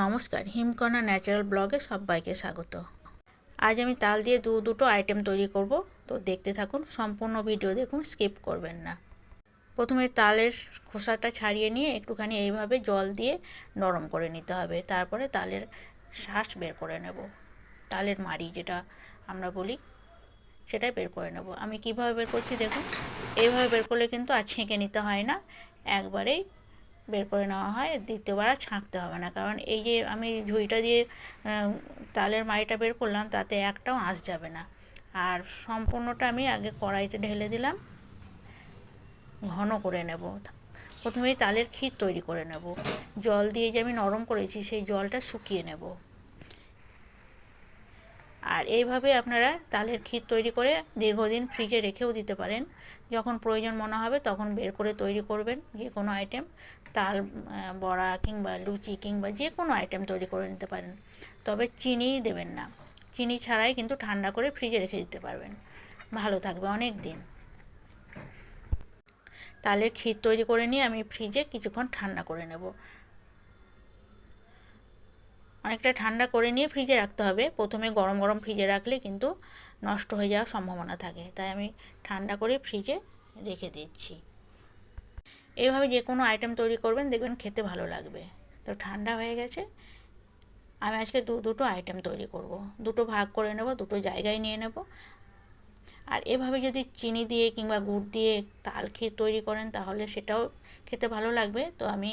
নমস্কার হিমকণা ন্যাচারাল ব্লগে সবাইকে স্বাগত। আজ আমি তাল দিয়ে দু দুটো আইটেম তৈরি করব, তো দেখতে থাকুন, সম্পূর্ণ ভিডিও দেখুন, স্কিপ করবেন না। প্রথমে তালের খোসাটা ছাড়িয়ে নিয়ে একটুখানি এইভাবে জল দিয়ে নরম করে নিতে হবে, তারপরে তালের শ্বাস বের করে নেব। তালের মাড়ি যেটা আমরা বলি সেটাই বের করে নেব। আমি কীভাবে বের করছি দেখুন, এইভাবে বের করলে কিন্তু আর ছেঁকে নিতে হয় না, একবারেই বের করে নেওয়া হয়, দ্বিতীয়বার আর ছাঁকতে হবে না। কারণ এই যে আমি ঝুড়িটা দিয়ে তালের মাড়িটা বের করলাম, তাতে একটাও আঁশ যাবে না। আর সম্পূর্ণটা আমি আগে কড়াইতে ঢেলে দিলাম, ঘন করে নেব। প্রথমেই তালের ক্ষীর তৈরি করে নেব। জল দিয়ে যে আমি নরম করেছি, সেই জলটা শুকিয়ে নেব। আর এইভাবে আপনারা তালের ক্ষীর তৈরি করে দীর্ঘদিন ফ্রিজে রেখেও দিতে পারেন। যখন প্রয়োজন মনে হবে তখন বের করে তৈরি করবেন। যে কোনো আইটেম তাল বড়া কিংবা লুচি কিংবা যে কোনো আইটেম তৈরি করে নিতে পারেন। তবে চিনি দেবেন না। চিনি ছাড়াই কিন্তু ঠান্ডা করে ফ্রিজে রেখে দিতে পারবেন। ভালো থাকবে অনেক দিন। তালের ক্ষীর তৈরি করে নিয়ে আমি ফ্রিজে কিছুক্ষণ ঠান্ডা করে নেব। অনেকটা ঠান্ডা করে নিয়ে ফ্রিজে রাখতে হবে। প্রথমে গরম গরম ফ্রিজে রাখলে কিন্তু নষ্ট হয়ে যাওয়ার সম্ভাবনা থাকে। তাই আমি ঠান্ডা করে ফ্রিজে রেখে দিচ্ছি। এইভাবে যে কোনো আইটেম তৈরি করবেন, দেখবেন খেতে ভালো লাগবে। তো ঠান্ডা হয়ে গেছে। আমি আজকে দু, দুটো আইটেম তৈরি করব। দুটো ভাগ করে নেব, দুটো জায়গায় নিয়ে নেব। আর এভাবে যদি চিনি দিয়ে কিংবা গুড় দিয়ে তাল ক্ষীর তৈরি করেন, তাহলে সেটাও খেতে ভালো লাগবে। তো আমি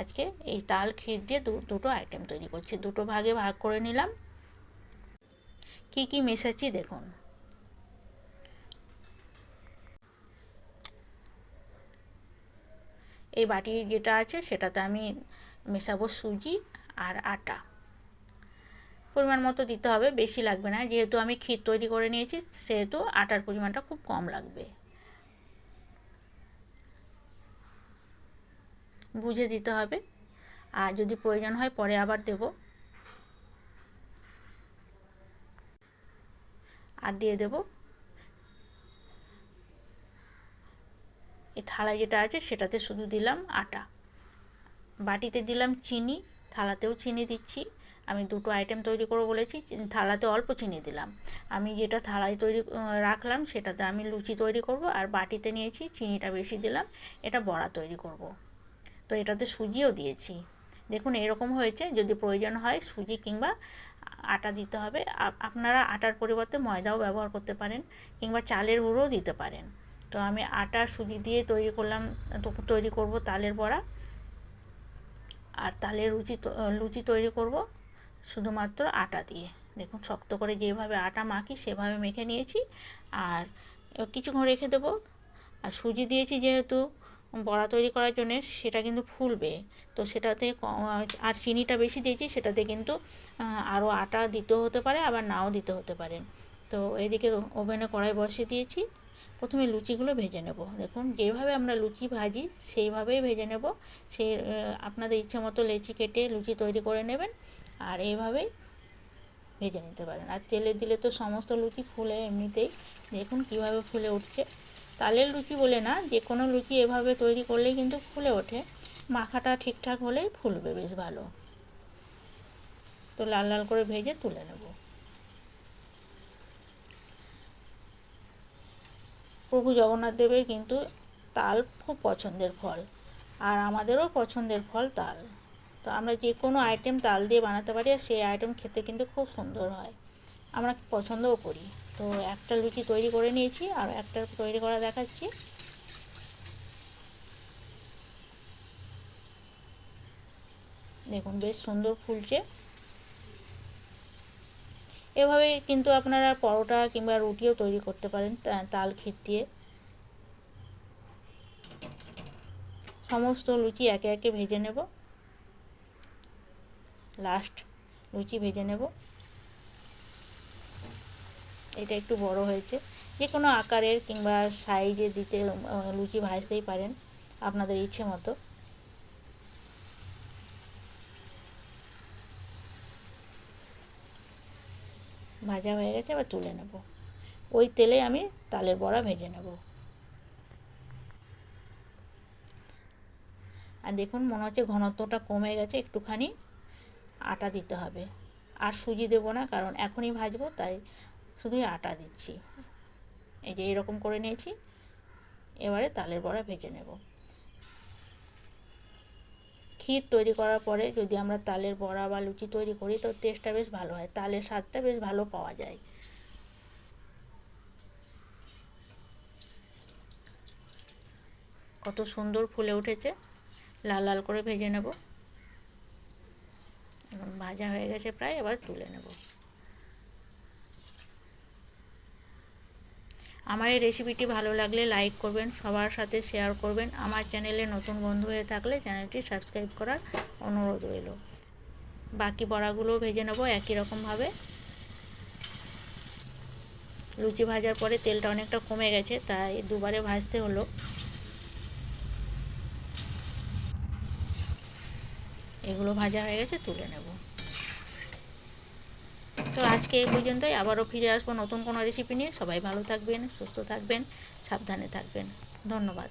আজকে এই তাল ক্ষীর দিয়ে দুটো আইটেম তৈরি করছি। দুটো ভাগে ভাগ করে নিলাম। কি কি মেশাচ্ছি দেখুন। এই বাটি যেটা আছে সেটাতে আমি মেশাবো সুজি আর আটা। পরিমাণ মতো দিতে হবে, বেশি লাগবে না। যেহেতু আমি ক্ষীর তৈরি করে নিয়েছি, সেহেতু আটার পরিমাণটা খুব কম লাগবে। বুঝে দিতে হবে। আর যদি প্রয়োজন হয় পরে আবার দেব। আর দিয়ে দেব। এই থালায় যেটা আছে সেটাতে শুধু দিলাম আটা। বাটিতে দিলাম চিনি, থালাতেও চিনি দিচ্ছি। আমি দুটো আইটেম তৈরি করব বলেছি, থালাতে অল্প চিনি দিলাম। আমি যেটা থালায় তৈরি রাখলাম সেটাতে আমি লুচি তৈরি করব আর বাটিতে নিয়েছি চিনিটা বেশি দিলাম, এটা বড়া তৈরি করব। তো এটাতে সুজিও দিয়েছি। দেখুন এরকম হয়েছে, যদি প্রয়োজন হয় সুজি কিংবা আটা দিতে হবে। আপনারা আটার পরিবর্তে ময়দাও ব্যবহার করতে পারেন কিংবা চালের গুঁড়োও দিতে পারেন। তো আমি আটা, সুজি দিয়ে তৈরি করলাম তৈরি করব তালের বড়া। আর তালের লুচি লুচি তৈরি করব। শুধুমাত্র আটা দিয়ে। দেখুন, শক্ত করে যেভাবে আটা মাখি, সেভাবে মেখে নিয়েছি। আর কিছুক্ষণ রেখে দেবো। আর সুজি দিয়েছি যেহেতু বড়া তৈরি করার জন্য, সেটা কিন্তু ফুলবে। তো সেটাতে আর চিনিটা বেশি দিয়েছি, সেটাতে কিন্তু আরও আটা দিতেও হতে পারে, আবার নাও দিতে হতে পারে। তো এদিকে ওভেনে কড়াই বসিয়ে দিয়েছি। প্রথমে লুচিগুলো ভেজে নেব। দেখুন, যেভাবে আমরা লুচি ভাজি, সেইভাবেই ভেজে নেব। সেই আপনাদের ইচ্ছে মতো লেচি কেটে লুচি তৈরি করে নেবেন আর এইভাবেই ভেজে নিতে পারেন। আর তেলে দিলে তো সমস্ত লুচি ফুলে এমনিতেই। দেখুন কীভাবে ফুলে উঠছে। তালের লুচি বলে না, যে কোনো লুচি এভাবে তৈরি করলেই কিন্তু ফুলে ওঠে। মাখাটা ঠিকঠাক হলেই ফুলবে, বেশ ভালো। তো লাল লাল করে ভেজে তুলে নেব। প্রভু জগন্নাথ দেবের কিন্তু তাল খুব পছন্দের ফল। আর আমাদেরও পছন্দের ফল তাল। তো আমরা যে কোনো আইটেম তাল দিয়ে বানাতে পারি আর সেই আইটেম খেতে কিন্তু খুব সুন্দর হয়। আমরা পছন্দও করি। তো একটা লুচি তৈরি করে নিয়েছি আর একটা তৈরি করা দেখাচ্ছি। দেখুন, বেশ সুন্দর ফুলছে। এভাবে কিন্তু আপনারা পরোটা কিংবা রুটিও তৈরি করতে পারেন তাল ক্ষীর দিয়ে। সমস্ত লুচি একে একে ভেজে নেব। লাস্ট লুচি ভেজে নেব। এটা একটু বড় হয়েছে। যে কোনো আকারের কিংবা সাইজে দিতে লুচি ভাজতেই পারেন আপনাদের ইচ্ছে মতো। ভাজা হয়ে গেছে, এবার তুলে নেব। ওই তেলে আমি তালের বড়া ভেজে নেব। আর দেখুন, মনে হচ্ছে ঘনত্বটা কমে গেছে, একটুখানি আটা দিতে হবে। আর সুজি দেবো না, কারণ এখনই ভাজবো, তাই শুধুই আটা দিচ্ছি। এই যে এরকম করে নিয়েছি, এবারে তালের বড়া ভেজে নেব। ক্ষীর তৈরি করার পরে যদি আমরা তালের বড়া বা লুচি তৈরি করি, তো টেস্টটা বেশ ভালো হয়। তালের স্বাদটা বেশ ভালো পাওয়া যায়। কত সুন্দর ফুলে উঠেছে। লাল লাল করে ভেজে নেব। ভাজা হয়ে গেছে প্রায়, এবার তুলে নেব। আমার এই রেসিপিটি ভালো লাগলে লাইক করবেন, সবার সাথে শেয়ার করবেন। আমার চ্যানেলে নতুন বন্ধু হয়ে থাকলে চ্যানেলটি সাবস্ক্রাইব করার অনুরোধ রইল। বাকি বড়াগুলোও ভেজে নেব একই রকমভাবে লুচি ভাজার পরে তেলটা অনেকটা কমে গেছে, তাই দুবারে ভাজতে হলো। এগুলো ভাজা হয়ে গেছে, তুলে নেব। তো আজকে এই পর্যন্তই। আবারও ফিরে আসব নতুন কোনো রেসিপি নিয়ে। সবাই ভালো থাকবেন, সুস্থ থাকবেন, সাবধানে থাকবেন। ধন্যবাদ।